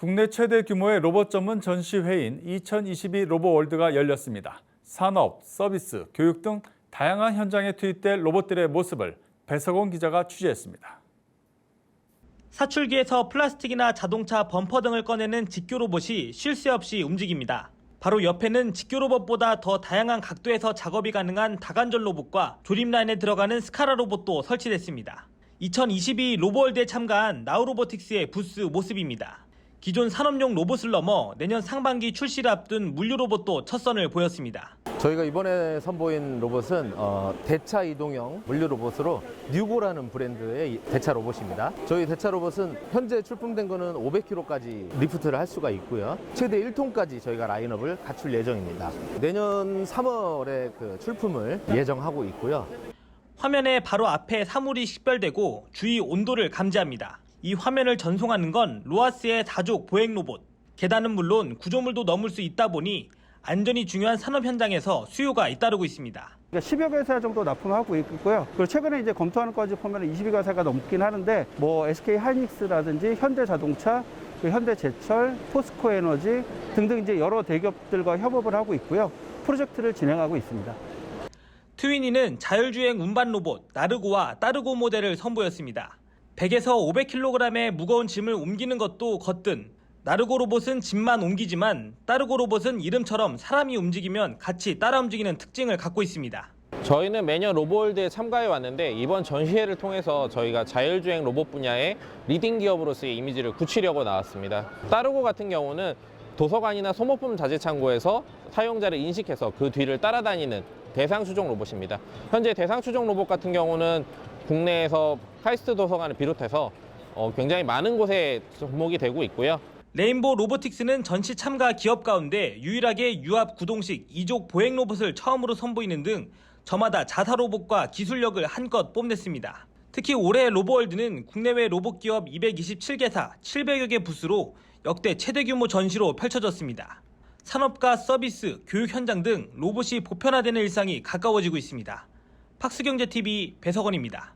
국내 최대 규모의 로봇 전문 전시회인 2022 로봇 월드가 열렸습니다. 산업, 서비스, 교육 등 다양한 현장에 투입될 로봇들의 모습을 배석원 기자가 취재했습니다. 사출기에서 플라스틱이나 자동차 범퍼 등을 꺼내는 직교 로봇이 쉴 새 없이 움직입니다. 바로 옆에는 직교 로봇보다 더 다양한 각도에서 작업이 가능한 다관절 로봇과 조립 라인에 들어가는 스카라 로봇도 설치됐습니다. 2022 로봇월드에 참가한 나우로보틱스의 부스 모습입니다. 기존 산업용 로봇을 넘어 내년 상반기 출시를 앞둔 물류 로봇도 첫 선을 보였습니다. 저희가 이번에 선보인 로봇은 어, 대차 이동형 물류 로봇으로 뉴고라는 브랜드의 이 대차 로봇입니다. 저희 대차 로봇은 현재 출품된 거는 500kg까지 리프트를 할 수가 있고요. 최대 1톤까지 저희가 라인업을 갖출 예정입니다. 내년 3월에 그 출품을 예정하고 있고요. 화면의 바로 앞에 사물이 식별되고 주위 온도를 감지합니다. 이 화면을 전송하는 건 로아스의 다족 보행 로봇. 계단은 물론 구조물도 넘을 수 있다 보니 안전이 중요한 산업 현장에서 수요가 잇따르고 있습니다. 10여 그러니까 개사 정도 납품하고 있고요. 그리고 최근에 이제 검토하는 것까지 보면 22가사가 넘긴 하는데 뭐 SK 하이닉스라든지 현대자동차, 그 현대제철, 포스코 에너지 등등 이제 여러 대기업들과 협업을 하고 있고요. 프로젝트를 진행하고 있습니다. 트위니는 자율주행 운반 로봇 나르고와 따르고 모델을 선보였습니다. 100에서 500kg의 무거운 짐을 옮기는 것도 거뜬 나르고 로봇은 짐만 옮기지만 따르고 로봇은 이름처럼 사람이 움직이면 같이 따라 움직이는 특징을 갖고 있습니다. 저희는 매년 로봇월드에 참가해 왔는데 이번 전시회를 통해서 저희가 자율주행 로봇 분야의 리딩 기업으로서의 이미지를 굳히려고 나왔습니다. 따르고 같은 경우는 도서관이나 소모품 자재 창고에서 사용자를 인식해서 그 뒤를 따라다니는 대상 추종 로봇입니다. 현재 대상 추종 로봇 같은 경우는 국내에서 카이스트 도서관을 비롯해서 어, 굉장히 많은 곳에 접목이 되고 있고요. 레인보 로보틱스는 전시 참가 기업 가운데 유일하게 유압 구동식 이족 보행 로봇을 처음으로 선보이는 등 저마다 자사 로봇과 기술력을 한껏 뽐냈습니다. 특히 올해 로보월드는 국내외 로봇 기업 227개사 700여 개 부스로 역대 최대 규모 전시로 펼쳐졌습니다. 산업과 서비스, 교육 현장 등 로봇이 보편화되는 일상이 가까워지고 있습니다. 팍스경제TV 배석원입니다.